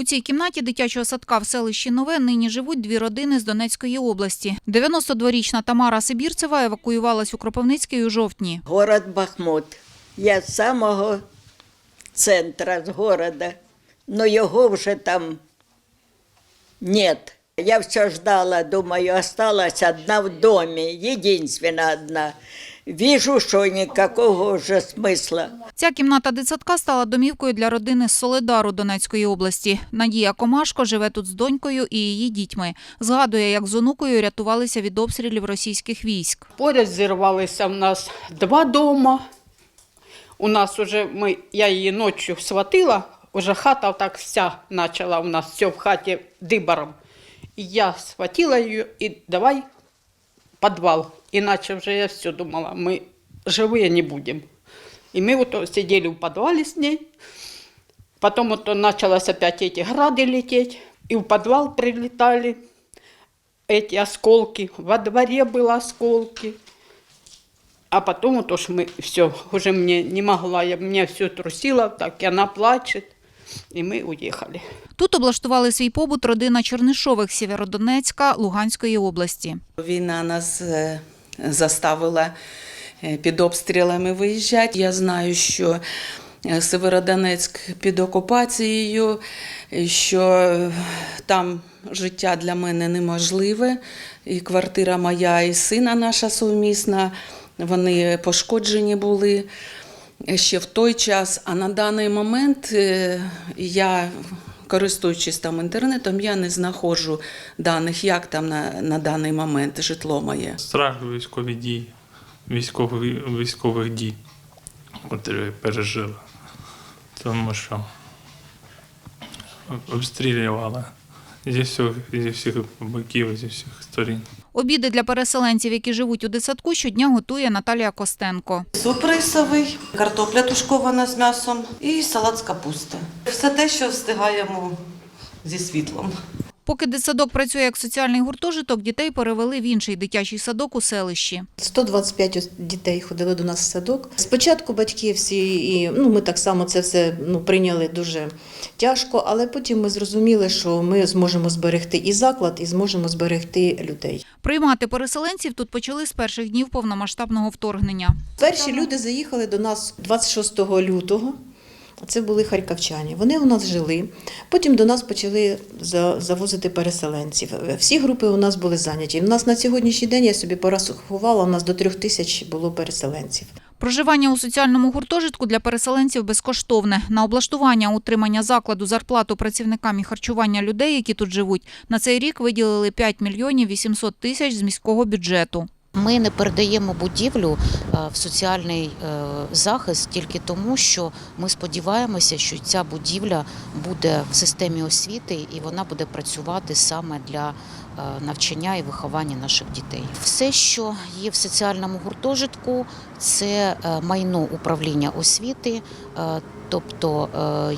У цій кімнаті дитячого садка в селищі Нове нині живуть дві родини з Донецької області. 92-річна Тамара Сибірцева евакуювалась у Кропивницький у жовтні. Город Бахмут. Я з самого центра, з города. Но його вже там нет. Я все ждала, думаю, осталась одна в доме, единственная одна. Вижу, що никакого вже смисла. Ця кімната дитсадка стала домівкою для родини з Соледару Донецької області. Надія Комашко живе тут з донькою і її дітьми. Згадує, як з онукою рятувалися від обстрілів російських військ. Поряд зірвалися в нас два дома. У нас уже ми, я її ночі схватила, уже хата так вся почала у нас все в хаті дибором. І я схватила її і давай в підвал. Іначе вже я все думала, ми живі не будемо. І ми вот сидели в подвале с ней. Потом вот началось опять эти грады лететь. И в подвал прилетали эти осколки. Во дворе были осколки. А потом вот уж мы все, уже мне не могла, я, меня все трусило, так и она плачет. И мы уехали. Тут облаштували свій побут родина Чернишових Сєвєродонецька Луганської області. Війна нас е, заставила е, під обстрілами виїжджати. Я знаю, що е, Северодонецьк під окупацією, що там життя для мене неможливе. І квартира моя, і сина наша сумісна, вони пошкоджені були ще в той час. А на даний момент е, я. Користуючись там інтернетом, я не знаходжу даних, як там на, на даний момент житло моє. страх військові дії, військових, військових дій, котрі пережили. Тому що обстрілювали зі всіх, зі всіх боків, зі всіх сторін. Обіди для переселенців, які живуть у дитсадку, щодня готує Наталія Костенко. Суп рисовий, картопля тушкована з м'ясом і салат з капусти. Все те, що встигаємо зі світлом. Поки дитсадок працює як соціальний гуртожиток, дітей перевели в інший дитячий садок у селищі. 125 ос- дітей ходили до нас в садок. Спочатку батьки всі, і ну ми так само це все ну прийняли дуже тяжко, але потім ми зрозуміли, що ми зможемо зберегти і заклад, і зможемо зберегти людей. Приймати переселенців тут почали з перших днів повномасштабного вторгнення. Перші люди заїхали до нас 26 лютого. Це були харківчані. Вони у нас жили. Потім до нас почали завозити переселенців. Всі групи у нас були зайняті. У нас на сьогоднішній день я собі порахувала, у нас до трьох тисяч було переселенців. Проживання у соціальному гуртожитку для переселенців безкоштовне. На облаштування, утримання закладу, зарплату працівникам і харчування людей, які тут живуть, на цей рік виділили 5 мільйонів 800 тисяч з міського бюджету. Ми не передаємо будівлю е, в соціальний е, захист тільки тому, що ми сподіваємося, що ця будівля буде в системі освіти і вона буде працювати саме для е, навчання і виховання наших дітей. Все, що є в соціальному гуртожитку, це майно управління освіти. Тобто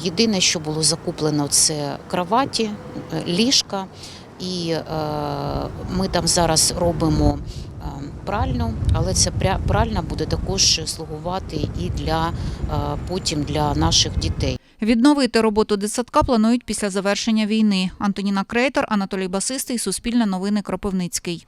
єдине, що було закуплено, це кроваті, ліжка, і ми там зараз робимо пральну, але ця пральна буде також слугувати і для е, потім для наших дітей. Відновити роботу дитсадка планують після завершення війни. Антоніна Крейтор, Анатолій Басистий, Суспільне новини Кропивницький.